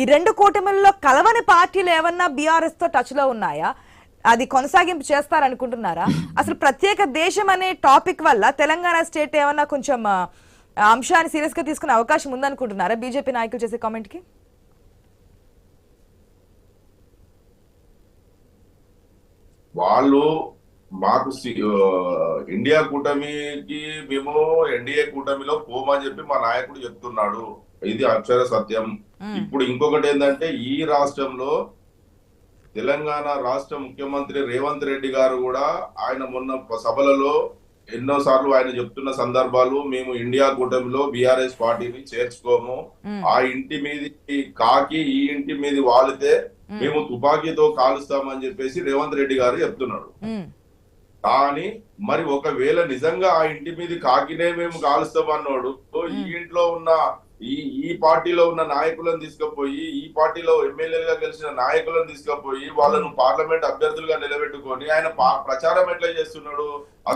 ఈ రెండు కూటమిల్లో కలవని పార్టీలు ఏమన్నా బీఆర్ఎస్తో టచ్లో ఉన్నాయా? అది కొనసాగింపు చేస్తారనుకుంటున్నారా? అసలు ప్రత్యేక దేశం అనే టాపిక్ వల్ల తెలంగాణ స్టేట్ ఏమన్నా కొంచెం అంశాన్ని సీరియస్గా తీసుకునే అవకాశం ఉందనుకుంటున్నారా బీజేపీ నాయకులు చేసే కామెంట్కి? వాళ్ళు మాకు ఇండియా కూటమికి మేము ఎన్డీఏ కూటమిలో పోమని చెప్పి మా నాయకుడు చెప్తున్నాడు. ఇది అక్షర సత్యం. ఇప్పుడు ఇంకొకటి ఏంటంటే ఈ రాష్ట్రంలో తెలంగాణ రాష్ట్ర ముఖ్యమంత్రి రేవంత్ రెడ్డి గారు కూడా ఆయన మొన్న సభలలో ఎన్నో సార్లు ఆయన చెప్తున్న సందర్భాలు మేము ఇండియా కూటమిలో బీఆర్ఎస్ పార్టీని చేర్చుకోము. ఆ ఇంటి మీది కాకి ఈ ఇంటి మీది వాలితే మేము. తుపాకీతో కాలుస్తామని చెప్పేసి రేవంత్ రెడ్డి గారు చెప్తున్నాడు. కానీ మరి ఒకవేళ నిజంగా ఆ ఇంటి మీద కాకినే మేము కాలుస్తామన్నాడు ఈ ఇంట్లో ఉన్న ఈ ఈ పార్టీలో ఉన్న నాయకులను తీసుకుపోయి ఈ పార్టీలో ఎమ్మెల్యేలుగా గెలిచిన నాయకులను తీసుకుపోయి వాళ్ళను పార్లమెంట్ అభ్యర్థులుగా నిలబెట్టుకొని ఆయన ప్రచారం ఎట్లా చేస్తున్నాడు?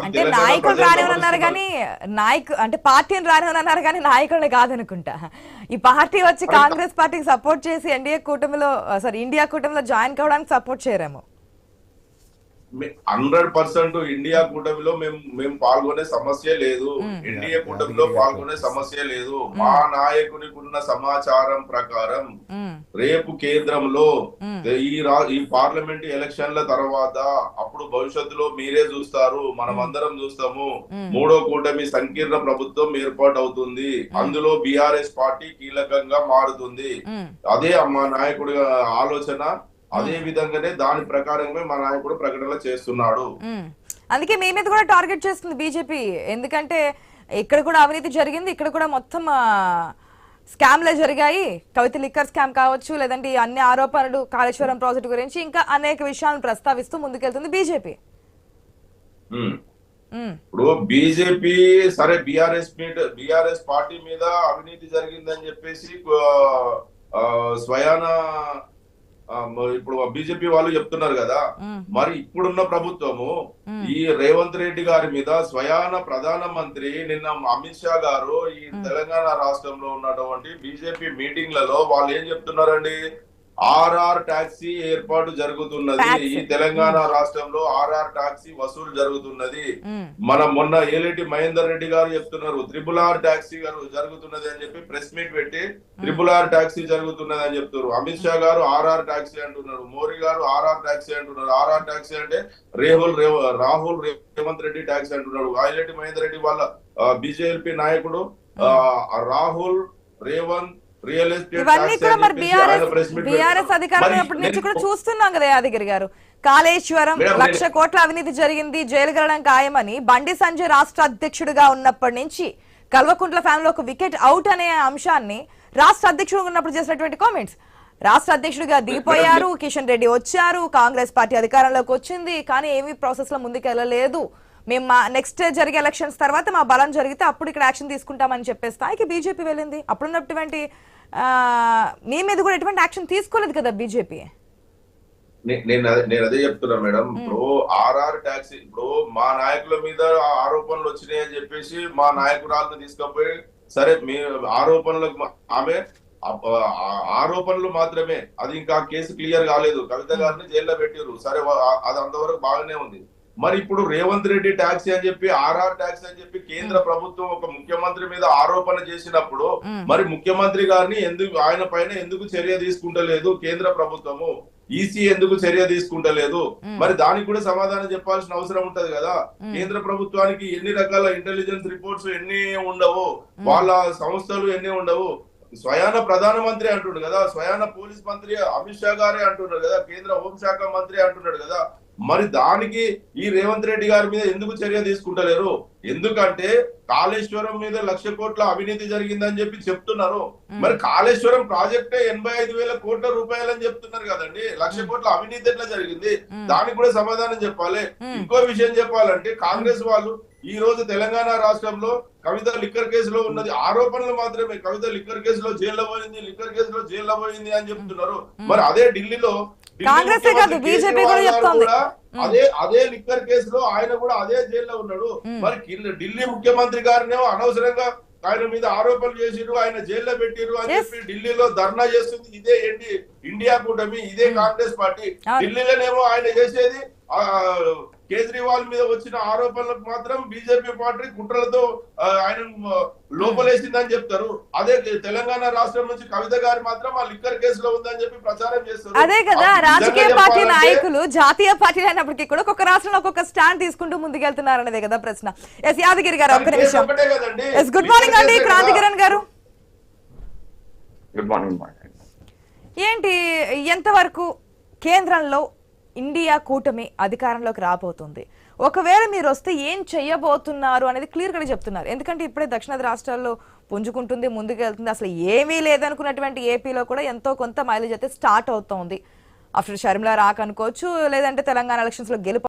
అంటే నాయకులు గమనిస్తున్నారు. కానీ నాయకు అంటే పార్టీని రానివన్నారు కానీ నాయకుల్ని కాదనుకుంటా. ఈ పార్టీ వచ్చి కాంగ్రెస్ పార్టీకి సపోర్ట్ చేసి ఎన్డీఏ కూటమిలో సారీ ఇండియా కూటమిలో జాయిన్ కావడానికి సపోర్ట్ చేయరేమో. హండ్రెడ్ పర్సెంట్ ఇండియా కూటమిలో మేము మేము పాల్గొనే సమస్య లేదు. ఎన్డీఏ కూటమిలో పాల్గొనే సమస్య లేదు. మా నాయకునికి ఉన్న సమాచారం ప్రకారం రేపు కేంద్రంలో. ఈ ఈ పార్లమెంట్ ఎలక్షన్ల తర్వాత అప్పుడు భవిష్యత్తులో మీరే చూస్తారు. మనం అందరం చూస్తాము. మూడో కూటమి సంకీర్ణ ప్రభుత్వం ఏర్పాటు అవుతుంది అందులో బీఆర్ఎస్ పార్టీ కీలకంగా మారుతుంది. అదే మా నాయకుడి ఆలోచన. అదే విధంగానే దాని ప్రకారమే మా నాయకుడు ప్రకటన చేస్తున్నాడు. అందుకే మీ మీద కూడా టార్గెట్ చేస్తుంది బీజేపీ. ఎందుకంటే ఇక్కడ కూడా అవినీతి జరిగింది ఇక్కడ కూడా మొత్తం స్కామ్లే జరిగాయి. కవిత లిక్కర్ స్కామ్ కావచ్చు లేదంటే అన్ని ఆరోపణలు కాళేశ్వరం ప్రాజెక్టు గురించి ఇంకా అనేక విషయాలను ప్రస్తావిస్తూ ముందుకెళ్తుంది బీజేపీ. ఇప్పుడు బీజేపీ సరే బీఆర్ఎస్ మీద బీఆర్ఎస్ పార్టీ మీద అవినీతి జరిగిందని చెప్పేసి స్వయాన ఇప్పుడు బీజేపీ వాళ్ళు చెప్తున్నారు కదా. మరి ఇప్పుడున్న ప్రభుత్వము ఈ రేవంత్ రెడ్డి గారి మీద స్వయాన ప్రధానమంత్రి నిన్న అమిత్ షా గారు ఈ తెలంగాణ రాష్ట్రంలో ఉన్నటువంటి బీజేపీ మీటింగ్లలో వాళ్ళు ఏం చెప్తున్నారండి? ఆర్ఆర్ టాక్సీ ఏర్పాటు జరుగుతున్నది. ఈ తెలంగాణ రాష్ట్రంలో ఆర్ఆర్ టాక్సీ వసూలు జరుగుతున్నది. మ్మ్. మన మొన్న ఏలేటి మహేందర్ రెడ్డి గారు చెప్తున్నారు త్రిబుల్ ఆర్ టాక్సీ గారు జరుగుతున్నది అని చెప్పి ప్రెస్ మీట్ పెట్టి త్రిబుల్ ఆర్ టాక్సీ జరుగుతున్నది అని చెప్తున్నారు. అమిత్ షా గారు ఆర్ఆర్ టాక్సీ అంటున్నారు. మోడీ గారు ఆర్ఆర్ టాక్సీ అంటున్నారు. ఆర్ఆర్ టాక్సీ అంటే రేహుల్ రేవ్- రాహుల్ రేవంత్ రెడ్డి టాక్సీ అంటున్నాడు. ఏలేటి మహేందర్ రెడ్డి వాళ్ళ బీజేపీ నాయకుడు రాహుల్ రేవంత్ రియల్ ఎస్టేట్ ఇవన్నీ కూడా మరి బీఆర్ఎస్ అప్పటి నుంచి కూడా చూస్తున్నాం కదా యాదగిరి గారు. కాళేశ్వరం లక్ష కోట్ల అవినీతి జరిగింది జైలు గెలడం ఖాయమని బండి సంజయ్ రాష్ట్ర అధ్యక్షుడిగా ఉన్నప్పటి నుంచి కల్వకుంట్ల ఫ్యామిలీ ఒక వికెట్ అవుట్ అనే అంశాన్ని రాష్ట్ర అధ్యక్షుడు ఉన్నప్పుడు చేసినటువంటి కామెంట్స్ రాష్ట్ర అధ్యక్షుడిగా దిగిపోయారు కిషన్ రెడ్డి వచ్చారు కాంగ్రెస్ పార్టీ అధికారంలోకి వచ్చింది కానీ ఏమీ ప్రాసెస్లో ముందుకు వెళ్ళలేదు మేము మా నెక్స్ట్ జరిగే ఎలక్షన్స్ తర్వాత మా బలం జరిగితే అప్పుడు ఇక్కడ యాక్షన్ తీసుకుంటామని చెప్పే స్థాయికి బీజేపీ వెళ్ళింది. అప్పుడున్నటువంటి మీ మీద కూడా ఎటువంటి యాక్షన్ తీసుకోలేదు కదా బీజేపీ నేను అదే- నేను అదే చెప్తున్నా మేడం. ఇప్పుడు ఆర్ఆర్ ట్యాక్సీ ఇప్పుడు మా నాయకుల మీద ఆరోపణలు వచ్చినాయి అని చెప్పేసి మా నాయకురాలను తీసుకుపోయి సరే మీ ఆరోపణలకు ఆమె ఆరోపణలు మాత్రమే. అది ఇంకా కేసు క్లియర్ కాలేదు. కవిత గారిని జైల్లో పెట్టారు సరే అది అంతవరకు బాగానే ఉంది. మరి ఇప్పుడు రేవంత్ రెడ్డి ట్యాక్సీ అని చెప్పి ఆర్ఆర్ ట్యాక్సీ అని చెప్పి కేంద్ర ప్రభుత్వం ఒక ముఖ్యమంత్రి మీద ఆరోపణ చేసినప్పుడు మరి ముఖ్యమంత్రి గారిని ఎందుకు ఆయన పైన ఎందుకు చర్య తీసుకుంటలేదు కేంద్ర ప్రభుత్వము? ఈసీ ఎందుకు చర్య తీసుకుంటలేదు? మరి దానికి కూడా సమాధానం చెప్పాల్సిన అవసరం ఉంటది కదా. కేంద్ర ప్రభుత్వానికి ఎన్ని రకాల ఇంటెలిజెన్స్ రిపోర్ట్స్ ఎన్ని ఉండవు? వాళ్ళ సంస్థలు ఎన్ని ఉండవు? స్వయాన ప్రధానమంత్రి అంటుండు కదా స్వయాన పోలీస్ మంత్రి అమిత్ షా గారే అంటున్నారు కదా కేంద్ర హోంశాఖ మంత్రి అంటున్నాడు కదా. మరి దానికి ఈ రేవంత్ రెడ్డి గారి మీద ఎందుకు చర్య తీసుకుంటలేరు? ఎందుకంటే కాళేశ్వరం మీద లక్ష కోట్ల అవినీతి జరిగిందని చెప్పి చెప్తున్నారు. మరి కాళేశ్వరం ప్రాజెక్టే ఎనభై ఐదు వేల కోట్ల రూపాయలు అని చెప్తున్నారు కదండి. లక్ష కోట్ల అవినీతి ఎట్లా జరిగింది? దానికి కూడా సమాధానం చెప్పాలి. ఇంకో విషయం చెప్పాలంటే కాంగ్రెస్ వాళ్ళు ఈ రోజు తెలంగాణ రాష్ట్రంలో కవిత లిక్కర్ కేసులో ఉన్నది. ఆరోపణలు మాత్రమే. కవిత లిక్కర్ కేసులో జైల్లో పోయింది లిక్కర్ కేసులో జైల్లో పోయింది అని చెప్తున్నారు. మరి అదే ఢిల్లీలో ఢిల్లీ కాంగ్రెసే కాదు, బీజేపీ కూడా చెప్తోంది. అదే అదే లిక్కర్ కేసులో ఆయన కూడా అదే జైల్లో ఉన్నాడు. మరి ఢిల్లీ ముఖ్యమంత్రి గారినేమో అనవసరంగా ఆయన మీద ఆరోపణలు చేసిరు ఆయన జైల్లో పెట్టిరు అని. చెప్పి ఢిల్లీలో ధర్నా చేస్తుంది. ఇదే ఏంటి? ఇండియా కూటమి ఇదే కాంగ్రెస్ పార్టీ. ఢిల్లీలోనేమో ఆయన చేసేది కేజ్రీవాల్ మీద వచ్చిన ఆరోపణలకు మాత్రం బీజేపీ పార్టీ కుట్రలతో ఆయన లోపలేసిందని చెప్తారు. అదే తెలంగాణ రాష్ట్రం నుంచి కవిత గారు మాత్రం ఆ లిక్కర్ కేసులో ఉందని చెప్పి ప్రచారం చేస్తారు. అదే కదా రాజకీయ పార్టీ నాయకులు జాతీయ పార్టీలు అయినప్పటికీ కూడా ఒక్కొక్క రాష్ట్రంలో ఒక్కొక్క స్టాండ్ తీసుకుంటూ ముందుకెళ్తున్నారు అనేదే కదా ప్రశ్న. ఎస్ యాదగిరి గారు ఒక్క నిమిషం. గుడ్ మార్నింగ్ అండి కేసే కదా. క్రాంతికిరణ్ గారు. Good morning. ఏంటి ఎంతవరకు కేంద్రంలో ఇండియా కూటమి అధికారంలోకి రాబోతుంది. ఒకవేళ మీరు వస్తే ఏం చెయ్యబోతున్నారు అనేది క్లియర్గా చెప్తున్నారు. ఎందుకంటే ఇప్పుడే దక్షిణాది రాష్ట్రాల్లో పుంజుకుంటుంది ముందుకు వెళ్తుంది అసలు ఏమీ లేదనుకున్నటువంటి ఏపీలో కూడా ఎంతో కొంత మైలేజ్ అయితే స్టార్ట్ అవుతోంది. ఆఫ్టర్ షర్మిలా రాక్ అనుకోవచ్చు లేదంటే తెలంగాణ ఎలక్షన్స్లో గెలుపు